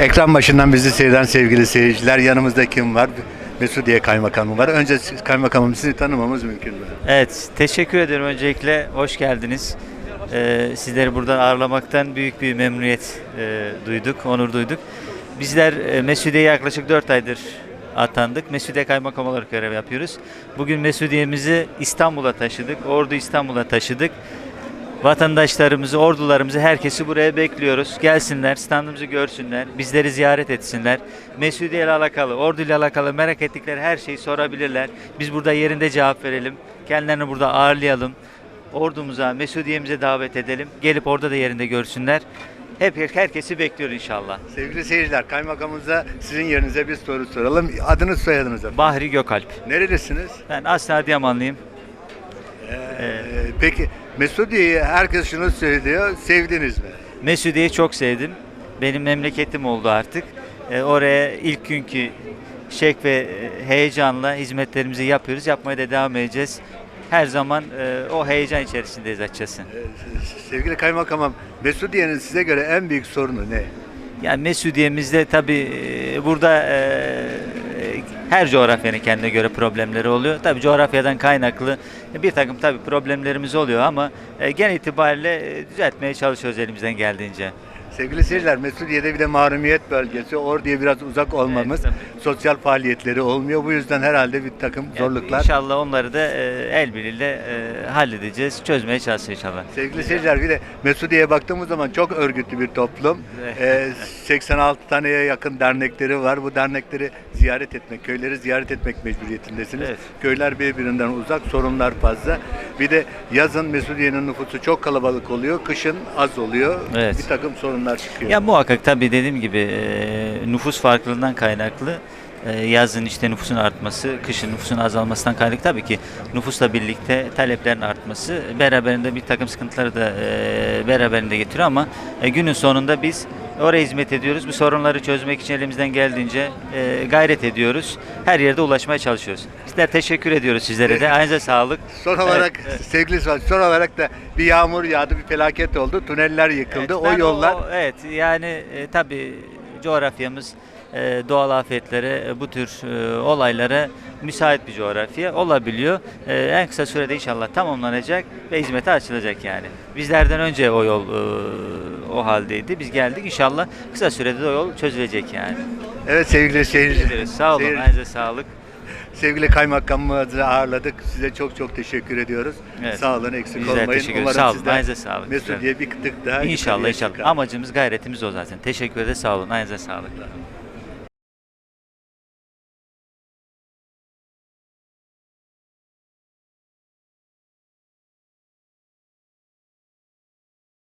Ekran başından bizi seyreden sevgili seyirciler yanımızda kim var? Mesudiye Kaymakamı var. Önce siz- kaymakamım sizi tanımamız mümkün mü? Evet, teşekkür ederim öncelikle. Hoş geldiniz. Ee, sizleri buradan ağırlamaktan büyük bir memnuniyet e, duyduk, onur duyduk. Bizler e, Mesudiye'ye yaklaşık 4 aydır atandık. Mesudiye Kaymakam olarak görev yapıyoruz. Bugün Mesudiye'mizi İstanbul'a taşıdık. Ordu İstanbul'a taşıdık. Vatandaşlarımızı, ordularımızı, herkesi buraya bekliyoruz. Gelsinler, standımızı görsünler, bizleri ziyaret etsinler. Mesudiye ile alakalı, ordu ile alakalı merak ettikleri her şeyi sorabilirler. Biz burada yerinde cevap verelim. Kendilerini burada ağırlayalım. Ordumuza, Mesudiye'mize davet edelim. Gelip orada da yerinde görsünler. Hep herkesi bekliyor inşallah. Sevgili seyirciler kaymakamımıza sizin yerinize bir soru soralım. Adınız soyadınız efendim. Bahri Gökalp. Nerelisiniz? Ben aslen Adıyamanlıyım. Ee, peki Mesudiye'yi herkes şunu söylüyor. Sevdiniz mi? Mesudiye'yi çok sevdim. Benim memleketim oldu artık. Ee, oraya ilk günkü şek ve e, heyecanla hizmetlerimizi yapıyoruz. Yapmaya da devam edeceğiz. Her zaman e, o heyecan içerisindeyiz açıkçası. Ee, sevgili kaymakamım Mesudiye'nin size göre en büyük sorunu ne? Yani Mesudiye'mizde tabii e, burada e, her coğrafyanın kendine göre problemleri oluyor. Tabii coğrafyadan kaynaklı bir takım tabii problemlerimiz oluyor ama e, genel itibariyle e, düzeltmeye çalışıyoruz elimizden geldiğince. Sevgili seyirciler Mesudiye'de bir de mahrumiyet bölgesi. Orduya biraz uzak olmamız. Evet, sosyal faaliyetleri olmuyor. Bu yüzden herhalde bir takım Yani zorluklar. İnşallah onları da e, el birliğiyle e, halledeceğiz, çözmeye çalışacağız inşallah. Sevgili seyirciler bir de Mesudiye'ye baktığımız zaman çok örgütlü bir toplum. Ee, 86 taneye yakın dernekleri var. Bu dernekleri ziyaret etmek, köyleri ziyaret etmek mecburiyetindesiniz. Evet. Köyler birbirinden uzak, sorunlar fazla. Bir de yazın Mesudiye'nin nüfusu çok kalabalık oluyor, kışın az oluyor. Evet. Bir takım sorunlar çıkıyor. Ya muhakkak tabii dediğim gibi e, nüfus farklılığından kaynaklı e, yazın işte nüfusun artması, kışın nüfusun azalmasından kaynaklı tabii ki nüfusla birlikte taleplerin artması beraberinde bir takım sıkıntıları da e, beraberinde getiriyor ama günün sonunda biz oraya hizmet ediyoruz. Bu sorunları çözmek için elimizden geldiğince e, gayret ediyoruz. Her yerde ulaşmaya çalışıyoruz. Bizler teşekkür ediyoruz sizlere de. Aynıca sağlık. Son olarak Evet, sevgili Suat, son olarak da bir yağmur yağdı, bir felaket oldu. Tüneller yıkıldı. Evet, o yollar o- evet yani e, tabii coğrafyamız e, doğal afetlere, e, bu tür e, olaylara müsait bir coğrafya olabiliyor. E, en kısa sürede inşallah tamamlanacak ve hizmete açılacak yani. Bizlerden önce o yol e, o haldeydi. Biz geldik inşallah kısa sürede de o yol çözülecek yani. Evet sevgili seyirciler. Sağ olun. Seyir- Ayağınıza sağlık. Sevgili kaymakamımızı ağırladık. Size çok çok teşekkür ediyoruz. Evet. Sağ olun, eksik Bizler olmayın. teşekkür. Umarım Sağ olun, sizden ayağınıza sağlık. Mesudiye bir tık daha İnşallah inşallah. çıkar. Amacımız gayretimiz o zaten. Teşekkür ederiz. Sağ olun. Ayağınıza sağlık.